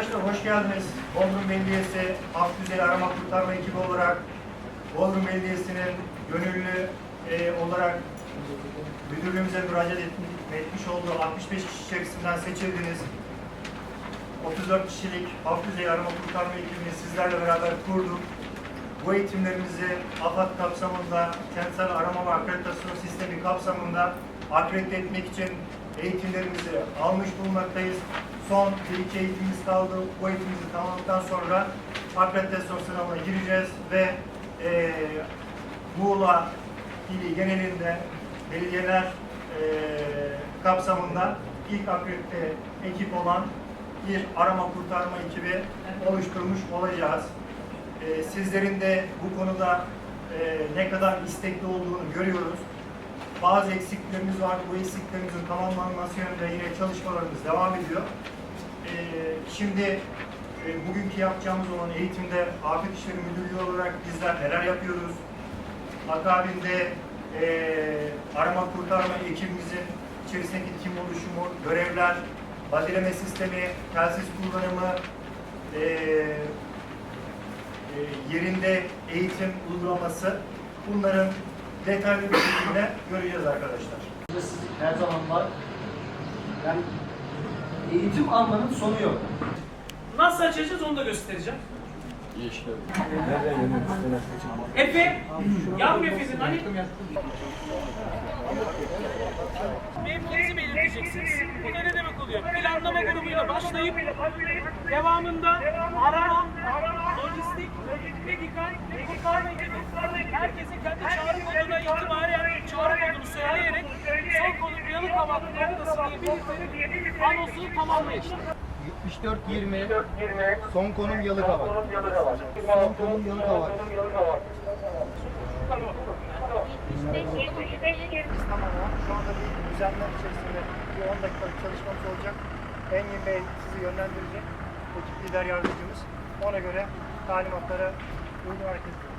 hoş geldiniz. Bodrum Belediyesi Alt Düzey Arama Kurtarma ekibi olarak Bodrum Belediyesi'nin gönüllü e, olarak müdürlüğümüze müracaat et- etmiş olduğu 65 kişi içerisinden seçildiniz. 34 kişilik alt düzey arama kurtarma ekibini sizlerle beraber kurduk. Bu eğitimlerimizi AFAD kapsamında, kentsel arama ve akreditasyon sistemi kapsamında akredite etmek için eğitimlerimizi almış bulunmaktayız. Son bir iki eğitimimiz kaldı. Bu eğitimimizi tamamladıktan sonra akreditasyon sınavına gireceğiz ve eee Muğla ili genelinde belediyeler eee kapsamında ilk akredite ekip olan bir arama kurtarma ekibi oluşturmuş olacağız. Ee, sizlerin de bu konuda e, ne kadar istekli olduğunu görüyoruz. Bazı eksiklerimiz var. Bu eksiklerimizin tamamlanması yönünde yine çalışmalarımız devam ediyor. Ee, şimdi e, bugünkü yapacağımız olan eğitimde Afet İşleri Müdürlüğü olarak bizler neler yapıyoruz? Akabinde e, arama kurtarma ekibimizin içerisindeki tim oluşumu, görevler, badireme sistemi, telsiz kullanımı, e, yerinde eğitim uygulaması bunların detaylı bir şekilde göreceğiz arkadaşlar. her zaman var. Yani eğitim almanın sonu yok. Nasıl açacağız onu da göstereceğim. Efe, yan mefezin hani mevkinizi belirteceksiniz. Bu da ne demek oluyor? Planlama grubuyla başlayıp devamında arama, lojistik, medikal, kurtarma ekibi. Herkesin kendi belirterek anonsu tamamlayacak. 74-20 son konum Yalıkavak. Son konum Yalıkavak. Tamam şu anda bir düzenler içerisinde bir 10 dakikalık çalışmamız olacak. Engin Bey sizi yönlendirecek. Ekip lider yardımcımız. Ona göre talimatlara uygun hareket